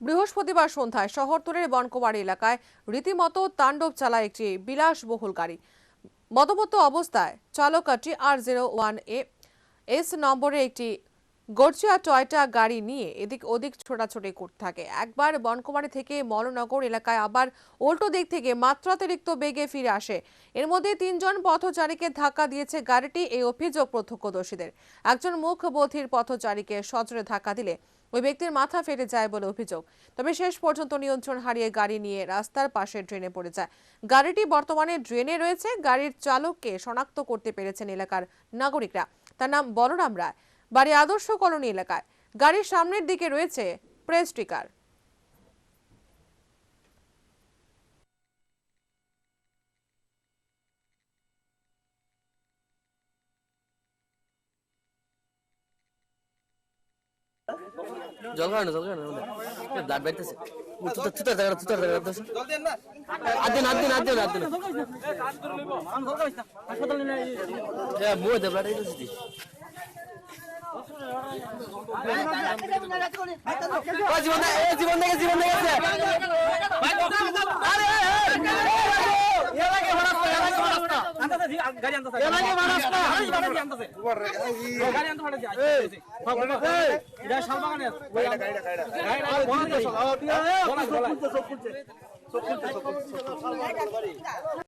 বৃহস্পতিবার সন্ধ্যায় শহরতলের বনকোবাড়ি এলাকায় রীতিমতো তাণ্ডব চালায় একটি বিলাসবহুল গাড়ি। মদমত্ত অবস্থায় চালকাটি আর জিরো ওয়ান এ, এস নম্বরে একটি গর্জিয়া টয়টা গাড়ি নিয়ে এদিক ওদিক ছোটাছুটি করতে থাকে। একবার বনকুমারী থেকে মলনগর এলাকায় আবার উল্টো দিক থেকে মাত্রাতিরিক্ত বেগে ফিরে আসে। এর মধ্যে তিনজন পথচারীকে ধাক্কা দিয়েছে গাড়িটি, এই অভিযোগ প্রত্যক্ষদর্শীদের। একজন মুখ বধির পথচারীকে সজোরে ধাক্কা দিলে ওই ব্যক্তির মাথা ফেটে যায় বলে অভিযোগ। তবে শেষ পর্যন্ত নিয়ন্ত্রণ হারিয়ে গাড়ি নিয়ে রাস্তার পাশে ড্রেনে পড়ে যায়। গাড়িটি বর্তমানে ড্রেনে রয়েছে। গাড়ির চালককে শনাক্ত করতে পেরেছেন এলাকার নাগরিকরা। তার নাম বলরাম রায়। বাড়ি আদর্শ কলোনি এলাকায়। গাড়ির সামনের দিকে রয়েছে প্রেস স্টিকার। জল খাওয়ানো জল খাওয়ানো ব্লাড জীবন জীবন দেখে জীবন দেখেছে গাড়ি